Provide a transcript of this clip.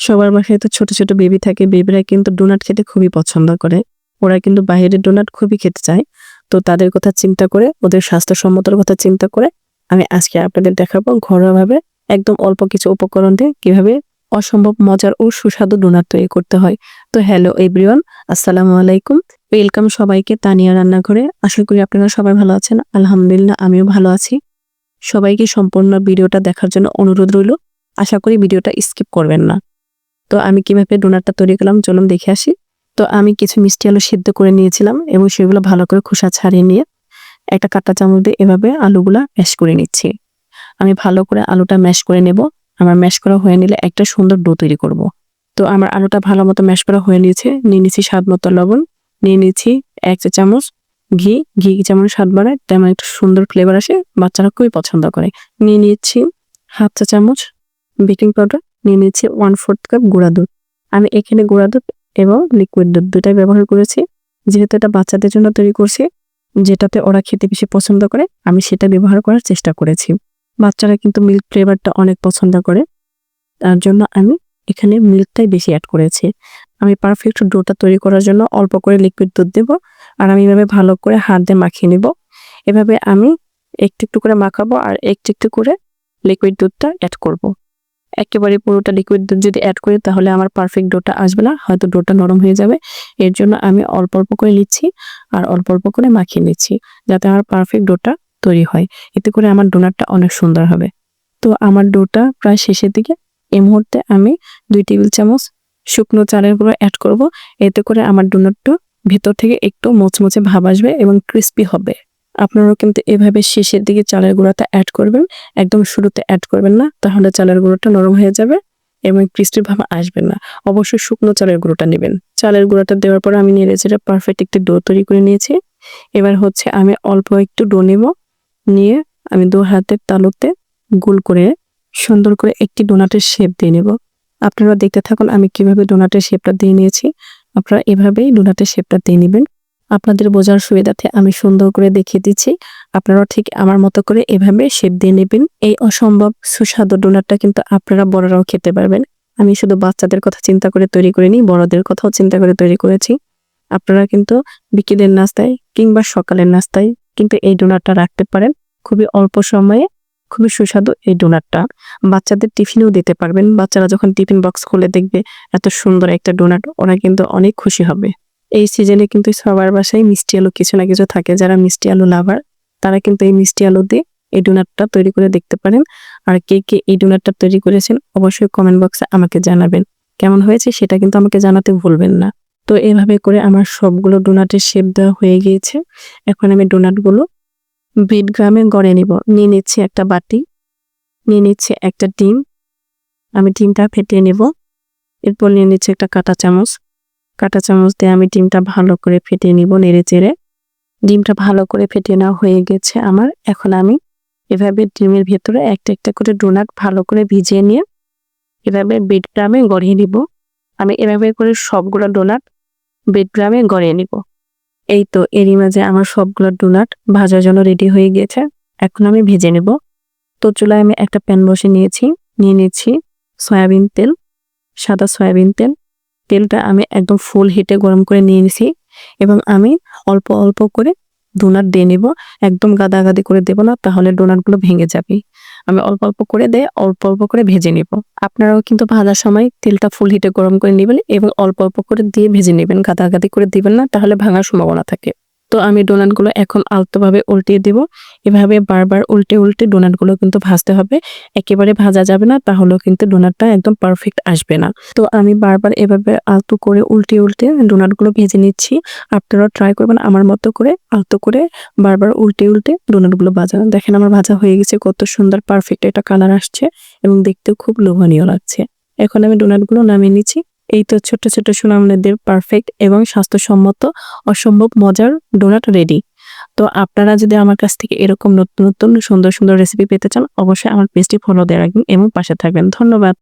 সবার বাসায় তো ছোট ছোট বেবি থাকে বেবিরা কিন্তু ডোনাট খেতে খুবই পছন্দ করে। ওরা কিন্তু বাইরের ডোনাট খুবই খেতে চায়। তো তাদের কথা চিন্তা করে, ওদের স্বাস্থ্যসম্মতার কথা চিন্তা করে আমি আজকে আপনাদের দেখাবো ঘরোয়াভাবে একদম অল্প কিছু উপকরণ দিয়ে কীভাবে অসম্ভব মজার ও সুস্বাদু ডোনাট তৈরি করতে হয়। তো হ্যালো এভরিওয়ান আসসালামু আলাইকুম। ওয়েলকাম সবাইকে তানিয়া রান্নাঘরে। আশা করি আপনারা সবাই ভালো আছেন। আলহামদুলিল্লাহ, আমিও ভালো আছি। সবাইকে সম্পূর্ণ ভিডিওটা দেখার জন্য অনুরোধ রইল। আশা করি ভিডিওটা স্কিপ করবেন না। তো আমি কীভাবে ডোনারটা তৈরি করলাম চলুন দেখে আসি। তো আমি কিছু মিষ্টি আলু সিদ্ধ করে নিয়েছিলাম এবং সেগুলো ভালো করে খোসা ছাড়িয়ে নিয়ে একটা কাঁটা চামচ দিয়ে এভাবে আলুগুলা ম্যাশ করে নিচ্ছি। আমি ভালো করে আলুটা ম্যাশ করে নেব। আমার ম্যাশ করা হয়ে নিলে একটা সুন্দর ডো তৈরি করব। তো আমার আলুটা ভালো মতো ম্যাশ করা হয়ে নিয়েছে। নিয়ে নিচ্ছি স্বাদ মতো লবণ। নিয়ে নিচ্ছি এক চা চামচ ঘি। ঘি যেমন স্বাদ বাড়ায় তেমন একটু সুন্দর ফ্লেভার আসে। বাচ্চারা খুবই পছন্দ করে। নিয়ে নিচ্ছি হাফ চা চামচ বেকিং পাউডার নিয়ে ওয়ান ফোর্থ কাপ গুঁড়া দুধ। আমি এখানে গুঁড়া দুধ এবং লিকুইড দুধ দুটাই ব্যবহার করেছি। যেহেতু এটা বাচ্চাদের জন্য তৈরি করছি, যেটাতে ওরা খেতে বেশি পছন্দ করে, আমি সেটা ব্যবহার করার চেষ্টা করেছি। বাচ্চারা কিন্তু মিল্ক ফ্লেভারটা অনেক পছন্দ করে। তার জন্য আমি এখানে মিল্কটাই বেশি অ্যাড করেছি। আমি পারফেক্ট ডোটা তৈরি করার জন্য অল্প করে লিকুইড দুধ দেব, আর আমি এভাবে ভালো করে হাত দিয়ে মাখিয়ে নিব। এভাবে আমি একটু একটু করে মাখাবো আর একটু একটু করে লিকুইড দুধটা অ্যাড করব। একেবারে পুরোটা লিকুইড দুধ যদি অ্যাড করি, তাহলে আমার পারফেক্ট ডোটা আসবে না, হয়তো ডোটা নরম হয়ে যাবে। এর জন্য আমি অল্প অল্প করে নিচ্ছি আর অল্প অল্প করে মাখিয়ে নিচ্ছি, যাতে আমার পারফেক্ট ডোটা তৈরি হয়। এতে করে আমার ডোনাটটা অনেক সুন্দর হবে। তো আমার ডোটা প্রায় শেষের দিকে এই মুহূর্তে আমি দুই টেবিল চামচ শুকনো চালের গুঁড়ো অ্যাড করব। এতে করে আমার ডোনাটটা ভেতর থেকে একটু মোচমোচে ভাব আসবে এবং ক্রিস্পি হবে। আপনারাও কিন্তু এভাবে শেষের দিকে চালের গুঁড়াটা অ্যাড করবেন। একদম শুরুতে অ্যাড করবেন না, তাহলে চালের গুঁড়োটা নরম হয়ে যাবে এবং ক্রিস্পি ভাব আসবে না। অবশ্যই শুকনো চালের গুঁড়োটা নেবেন। চালের গুঁড়োটা দেওয়ার পর আমি নেড়ে চেড়ে পারফেক্ট একটি ডো তৈরি করে নিয়েছি। এবার হচ্ছে আমি অল্প একটু ডো নেব। নিয়ে আমি দু হাতের তালুতে গোল করে, সুন্দর করে একটি ডোনাটের শেপ দিয়ে নেব। আপনারা দেখতে থাকুন আমি কীভাবে ডোনাটের শেপটা দিয়ে নিয়েছি। আপনারা এভাবেই ডোনাটের শেপটা দিয়ে নেবেন। আপনাদের বোঝার সুবিধাতে আমি সুন্দর করে দেখিয়ে দিচ্ছি। আপনারাও ঠিক আমার মতো করে এভাবে শেপ দিয়ে নেবেন। এই অসম্ভব সুস্বাদু ডোনাটটা কিন্তু আপনারা বড়রাও খেতে পারবেন। আমি শুধু বাচ্চাদের কথা চিন্তা করে তৈরি করিনি, বড়দের কথাও চিন্তা করে তৈরি করেছি। আপনারা কিন্তু বিকেলের নাস্তায় কিংবা সকালের নাস্তায় কিন্তু এই ডোনাটটা রাখতে পারেন। খুবই অল্প সময়ে খুবই সুস্বাদু এই ডোনাটটা। বাচ্চাদের টিফিনেও দিতে পারবেন। বাচ্চারা যখন টিফিন বক্স খুলে দেখবে এত সুন্দর একটা ডোনাট, ওরা কিন্তু অনেক খুশি হবে। এই সিজনে কিন্তু সবার বাসায় মিষ্টি আলু কিছু না কিছু থাকে। যারা মিষ্টি আলু লাভার তারা কিন্তু এই মিষ্টি আলু দিয়ে এই ডোনাটটা তৈরি করে দেখতে পারেন। আর কে কে এই ডোনাটটা তৈরি করেছেন, অবশ্যই কমেন্ট বক্সে আমাকে জানাবেন। কেমন হয়েছে সেটা কিন্তু আমাকে জানাতে ভুলবেন না। তো এভাবে করে আমার সবগুলো ডোনাটের শেপ দেওয়া হয়ে গিয়েছে। এখন আমি ডোনাটগুলো বিট গ্রামে গড়ে নিব। নিয়ে নিচ্ছি একটা বাটি, নিয়ে নিচ্ছি একটা ডিম। আমি ডিমটা ফেটিয়ে নেব। এরপর নিয়ে নিচ্ছি একটা কাঁটা চামচ। কাঁটা চামচ দিয়ে আমি ডিমটা ভালো করে ফেটিয়ে নিব নেড়ে চেড়ে। ডিমটা ভালো করে ফেটিয়ে নেওয়া হয়ে গেছে আমার। এখন আমি এভাবে ডিমের ভেতরে একটা একটা করে ডোনাট ভালো করে ভিজিয়ে নিয়ে এভাবে বেড গ্রামে গড়িয়ে নিব। আমি এভাবে করে সবগুলো ডোনাট বেড গ্রামে গড়িয়ে নিব। এই তো এরই মাঝে আমার সবগুলো ডোনাট ভাজার জন্য রেডি হয়ে গিয়েছে এখন আমি ভেজে নেব। তো চুলায় আমি একটা প্যান বসে নিয়েছি। নিয়ে নিচ্ছি সয়াবিন তেল, সাদা সয়াবিন তেল তেলটা আমি একদম ফুল হিটে গরম করে নিয়ে নিছি এবং আমি অল্প অল্প করে ডোনাট দিয়ে নিব। একদম গাদাগাদি করে দেব না, তাহলে ডোনাটগুলো ভেঙে যাবে। আমি অল্প অল্প করে দিয়ে অল্প অল্প করে ভেজে নিব। আপনারাও কিন্তু ভাজার সময় তেলটা ফুল হিটে গরম করে নেবেন এবং অল্প অল্প করে দিয়ে ভেজে নেবেন। গাদাগাদি করে দিবেন না, তাহলে ভাঙার সম্ভাবনা থাকে। তো আমি ডোনাটগুলো এখন আলতোভাবে উল্টিয়ে দিব। এভাবে বারবার উল্টে উল্টে ডোনাটগুলো কিন্তু ভাজতে হবে। একেবারে ভাজা যাবে না, তাহলেও কিন্তু ডোনাটটা একদম পারফেক্ট আসবে না। তো আমি বারবার এভাবে আলতো করে উল্টে উল্টে ডোনাটগুলো ভেজে নিচ্ছি। আপনারা ট্রাই করবেন আমার মতো করে আলতো করে বারবার উল্টে উল্টে ডোনাটগুলো ভাজা। দেখেন আমার ভাজা হয়ে গেছে, কত সুন্দর পারফেক্ট একটা কালার আসছে এবং দেখতেও খুব লোভনীয় লাগছে। এখন আমি ডোনাটগুলো নামিয়ে নিচ্ছি। এই তো ছোট ছোট সুনামদের পারফেক্ট এবং স্বাস্থ্যসম্মত, অসম্ভব, মজার ডোনাট রেডি তো আপনারা যদি আমার কাছ থেকে এরকম নতুন নতুন, সুন্দর সুন্দর রেসিপি পেতে চান, অবশ্যই আমার পেজটি ফলো দিয়ে রাখবেন এবং পাশে থাকবেন। ধন্যবাদ।